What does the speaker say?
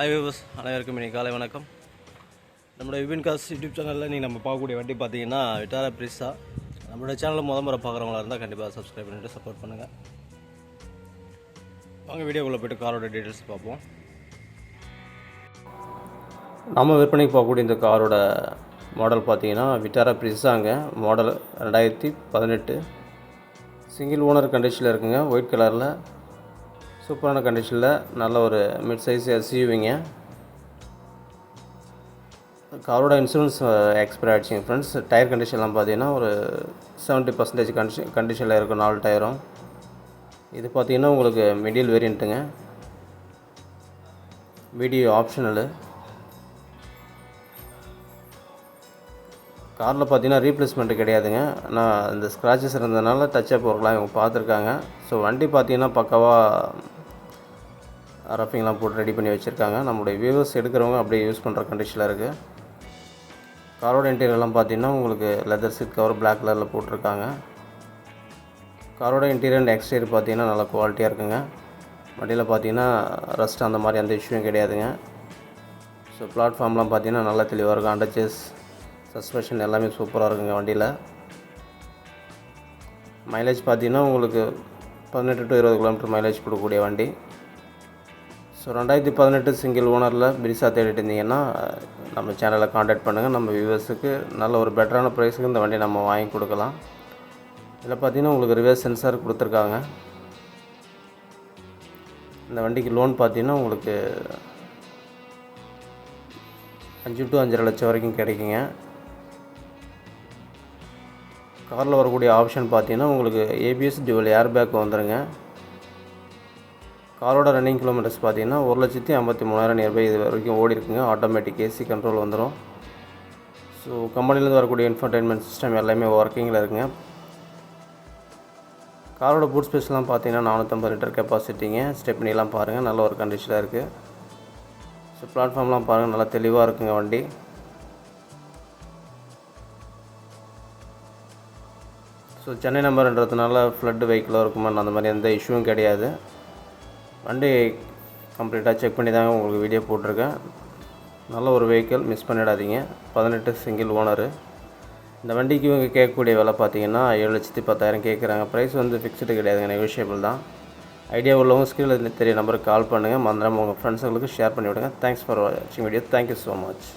Hi viewers அனைவருக்கும் இனி காலை வணக்கம். நம்மளோட விபின் காஸ் யூடியூப் சேனலில் நீங்கள் நம்ம பார்க்கக்கூடிய வண்டி பார்த்தீங்கன்னா விட்டாரா பிரிஸா நம்மளோட சேனலில் முத முறை பார்க்குறவங்களா இருந்தால் கண்டிப்பாக சப்ஸ்கிரைப் பண்ணிவிட்டு சப்போர்ட் பண்ணுங்கள் வாங்க வீடியோக்குள்ளே போய்ட்டு காரோட டீட்டெயில்ஸ் பார்ப்போம். நம்ம விற்பனைக்கு பார்க்கக்கூடிய இந்த காரோட மாடல் பார்த்தீங்கன்னா விட்டாரா பிரிஸாங்க மாடல் ரெண்டாயிரத்தி பதினெட்டு. சிங்கிள் ஓனர் கண்டிஷனில் இருக்குங்க. ஒயிட் கலரில் சூப்பரான கண்டிஷனில் நல்ல ஒரு மிட் சைஸ் எஸ்யூவிங்க காரோட இன்சூரன்ஸ் எக்ஸ்பைர் ஆகிடுச்சிங்க ஃப்ரெண்ட்ஸ் டயர் கண்டிஷன்லாம் பார்த்தீங்கன்னா ஒரு செவன்ட்டி பர்சன்டேஜ் கண்டிஷன் கண்டிஷனில் இருக்கும் நாலு டயரும் இது பார்த்தீங்கன்னா உங்களுக்கு மிடில் வேரியண்ட்டுங்க வீடியோ ஆப்ஷனலு காரில் பார்த்தீங்கன்னா ரீப்ளேஸ்மெண்ட்டு கிடையாதுங்க. ஆனால் இந்த ஸ்க்ராச்சஸ் இருந்ததுனால டச் அப் ஒர்க்லாம் இவங்க பார்த்துருக்காங்க ஸோ வண்டி பார்த்தீங்கன்னா பக்காவாக ரஃபிங்லாம் போட்டு ரெடி பண்ணி வச்சுருக்காங்க. நம்மளுடைய வியூவர்ஸ் எடுக்கிறவங்க அப்படியே யூஸ் பண்ணுற கண்டிஷனில் இருக்குது காரோட இன்டீரியர்லாம் பார்த்தீங்கன்னா உங்களுக்கு லெதர் சீட் கவர் பிளாக் கலரில் போட்டிருக்காங்க. காரோட இன்டீரியர் அண்ட் எக்ஸ்டீரியர் பார்த்தீங்கன்னா நல்லா குவாலிட்டியாக இருக்குங்க. வண்டியில் பார்த்தீங்கன்னா ரஸ்ட் அந்த மாதிரி எந்த இஷ்யூவும் கிடையாதுங்க. ஸோ பிளாட்ஃபார்ம்லாம் பார்த்தீங்கன்னா நல்லா தெளிவாக இருக்கும். அண்டர்ச்சேஸ் சஸ்பென்ஷன் எல்லாமே சூப்பராக இருக்குங்க வண்டியில். மைலேஜ் பார்த்தீங்கன்னா உங்களுக்கு பதினெட்டு டு இருபது கிலோமீட்டர் மைலேஜ் கொடுக்கக்கூடிய வண்டி. ஸோ ரெண்டாயிரத்தி பதினெட்டு சிங்கிள் ஓனரில் பிரிசா தேடிட்டு இருந்தீங்கன்னா நம்ம சேனலை காண்டாக்ட் பண்ணுங்கள் நம்ம வியூவர்ஸுக்கு நல்ல ஒரு பெட்டரான ப்ரைஸுக்கு இந்த வண்டியை நம்ம வாங்கி கொடுக்கலாம். இதில் பார்த்தீங்கன்னா உங்களுக்கு ரிவர்ஸ் சென்சார் கொடுத்துருக்காங்க. இந்த வண்டிக்கு லோன் பார்த்தீங்கன்னா உங்களுக்கு அஞ்சு டு அஞ்சரை லட்சம் வரைக்கும் கிடைக்குங்க. காரில் வரக்கூடிய ஆப்ஷன் பார்த்தீங்கன்னா உங்களுக்கு ஏபிஎஸ் டிவல் ஏர் பேக் வந்துடுங்க காரோட ரன்னிங் கிலோமீட்டர்ஸ் பார்த்தீங்கன்னா ஒரு லட்சத்தி ஐம்பத்தி மூணாயிரம் நியர்பை இது வரைக்கும் ஓடி இருக்குங்க ஆட்டோமேட்டிக் ஏசி கண்ட்ரோல் வந்துடும் ஸோ கம்பெனிலேருந்து வரக்கூடிய இன்ஃபர்டைன்மெண்ட் சிஸ்டம் எல்லாமே ஒர்க்கிங்கில் இருக்குங்க. காரோட பூட் ஸ்பேஸ்லாம் பார்த்தீங்கன்னா நானூற்றம்பது லிட்டர் கெப்பாசிட்டிங்க ஸ்டெப்னிலாம் பாருங்கள் நல்ல ஒரு கண்டிஷனாக இருக்குது ஸோ பிளாட்ஃபார்ம்லாம் பாருங்கள் நல்லா தெளிவாக இருக்குங்க வண்டி. ஸோ சென்னை நம்பர்ன்றதுனால ஃப்ளட்டு வெஹிக்கிளாக இருக்குமா அந்த மாதிரி எந்த இஷ்யூவும் கிடையாது. வண்டி கம்ப்ளீட்டாக செக் பண்ணி தாங்க உங்களுக்கு வீடியோ போட்டிருக்கேன். நல்ல ஒரு வெஹிக்கிள் மிஸ் பண்ணிடாதீங்க. பதினெட்டு சிங்கிள் ஓனரு இந்த வண்டிக்கு இவங்க கேட்கக்கூடிய விலை பார்த்தீங்கன்னா ஏழு லட்சத்தி பத்தாயிரம் கேட்குறாங்க. ப்ரைஸ் வந்து ஃபிக்ஸ்டு கிடையாதுங்க நெகோஷியபிள் தான். ஐடியா உள்ளவங்க ஸ்கிரீனில் தெரிய நம்பருக்கு கால் பண்ணுங்கள் மந்திரம் உங்கள் ஃப்ரெண்ட்ஸுங்களுக்கு ஷேர் பண்ணிவிடுங்க. தேங்க்ஸ் ஃபார் வாட்சிங் video thank you so much